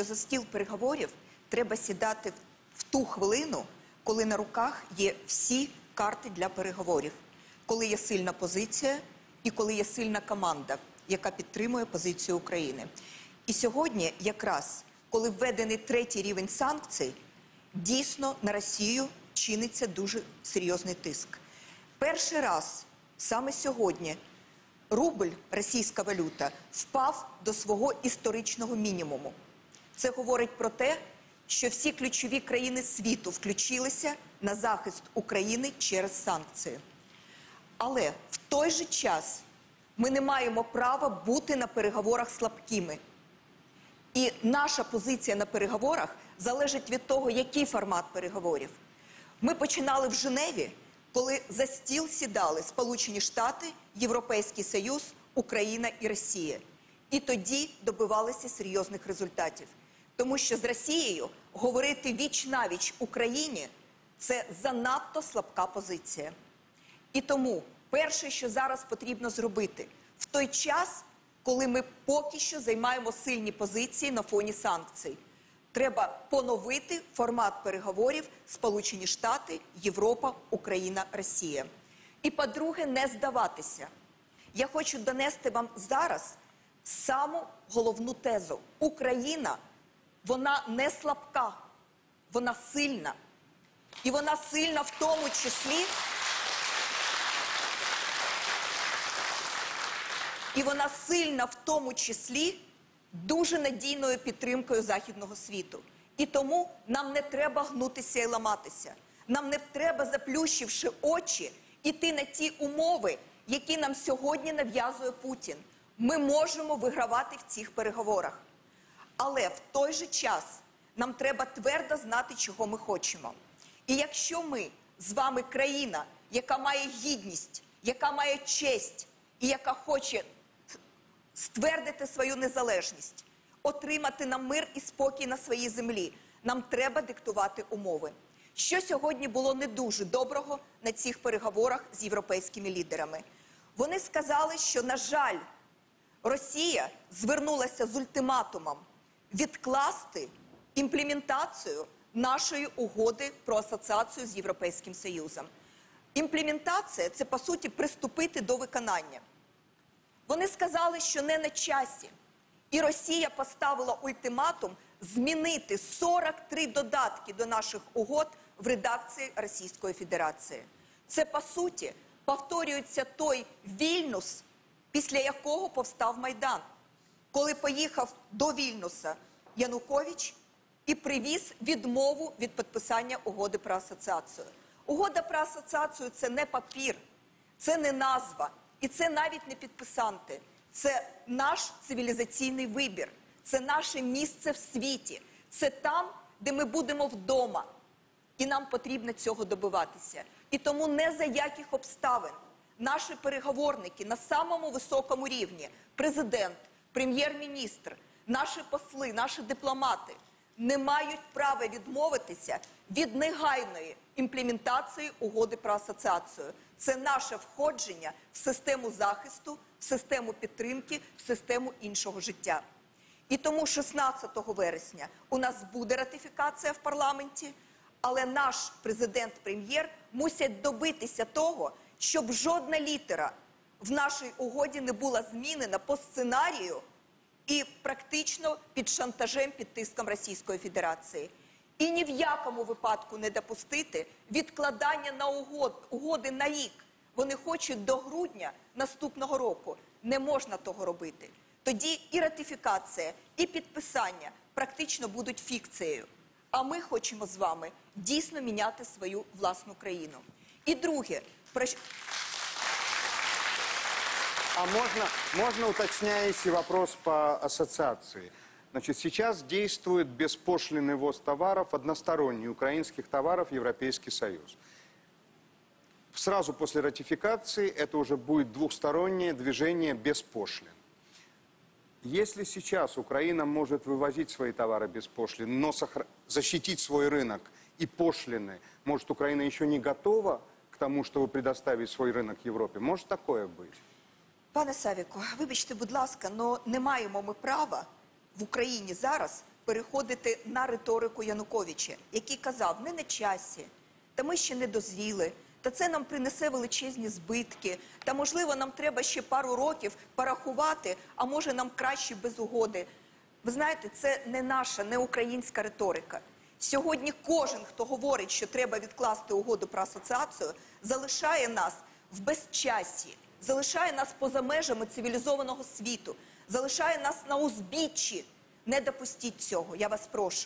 За стіл переговорів треба сідати в ту хвилину, коли на руках є всі карти для переговорів, коли є сильна позиція і коли є сильна команда, яка підтримує позицію України. І сьогодні, якраз коли введений третій рівень санкцій, дійсно на Росію чиниться дуже серйозний тиск. Перший раз саме сьогодні рубль, російська валюта, впав до свого історичного мінімуму. Це говорить про те, що всі ключові країни світу включилися на захист України через санкції. Але в той же час ми не маємо права бути на переговорах слабкими. І наша позиція на переговорах залежить від того, який формат переговорів. Ми починали в Женеві, коли за стіл сідали Сполучені Штати, Європейський Союз, Україна і Росія. І тоді добивалися серйозних результатів. Тому що з Росією говорити віч навіч Україні це занадто слабка позиція. І тому перше, що зараз потрібно зробити, в той час, коли ми поки що займаємо сильні позиції на фоні санкцій, треба поновити формат переговорів Сполучені Штати, Європа, Україна, Росія. І по-друге, не здаватися. Я хочу донести вам зараз саму головну тезу: Україна вона не слабка, вона сильна. І вона сильна в тому числі. І вона сильна в тому числі дуже надійною підтримкою західного світу. І тому нам не треба гнутися і ламатися. Нам не треба, заплющивши очі, іти на ті умови, які нам сьогодні нав'язує Путін. Ми можемо вигравати в цих переговорах. Але в той же час нам треба твердо знати, чого ми хочемо. І якщо ми з вами країна, яка має гідність, яка має честь і яка хоче ствердити свою незалежність, отримати нам мир і спокій на своїй землі, нам треба диктувати умови. Що сьогодні було не дуже доброго на цих переговорах з європейськими лідерами? Вони сказали, що, на жаль, Росія звернулася з ультиматумом відкласти імплементацію нашої угоди про асоціацію з Європейським Союзом. Імплементація це по суті приступити до виконання. Вони сказали, що не на часі. І Росія поставила ультиматум змінити 43 додатки до наших угод в редакції Російської Федерації. Це по суті повторюється той Вільнюс, після якого повстав Майдан, коли поїхав до Вільнюса Янукович і привіз відмову від підписання угоди про асоціацію. Угода про асоціацію це не папір, це не назва, і це навіть не підписанти. Це наш цивілізаційний вибір, це наше місце в світі, це там, де ми будемо вдома. І нам потрібно цього добиватися. І тому не за яких обставин наші переговорники на самому високому рівні, президент, прем'єр-міністр, наші посли, наші дипломати не мають права відмовитися від негайної імплементації угоди про асоціацію. Це наше входження в систему захисту, в систему підтримки, в систему іншого життя. І тому 16 вересня у нас буде ратифікація в парламенті, але наш президент-прем'єр мусять добитися того, щоб жодна літера в нашій угоді не була змінена по сценарію і практично під шантажем, під тиском Російської Федерації. І ні в якому випадку не допустити відкладання на угод, угоди на рік. Вони хочуть до грудня наступного року. Не можна того робити. Тоді і ратифікація, і підписання практично будуть фікцією. А ми хочемо з вами дійсно міняти свою власну країну. І друге, про А можно, можно уточняющий вопрос по ассоциации? Значит, сейчас действует беспошлиный ввоз товаров, односторонний украинских товаров Европейский Союз. Сразу после ратификации это уже будет двухстороннее движение без пошлин. Если сейчас Украина может вывозить свои товары без пошлин, но сохра- защитить свой рынок и пошлины, может, Украина еще не готова к тому, чтобы предоставить свой рынок Европе? Может такое быть? Пане Савіко, вибачте, будь ласка, але не маємо ми права в Україні зараз переходити на риторику Януковича, який казав, не на часі, та ми ще не дозріли, та це нам принесе величезні збитки, та можливо нам треба ще пару років порахувати, а може нам краще без угоди. Ви знаєте, це не наша, не українська риторика. Сьогодні кожен, хто говорить, що треба відкласти угоду про асоціацію, залишає нас в безчасі, залишає нас поза межами цивілізованого світу, залишає нас на узбіччі. Не допустіть цього, я вас прошу.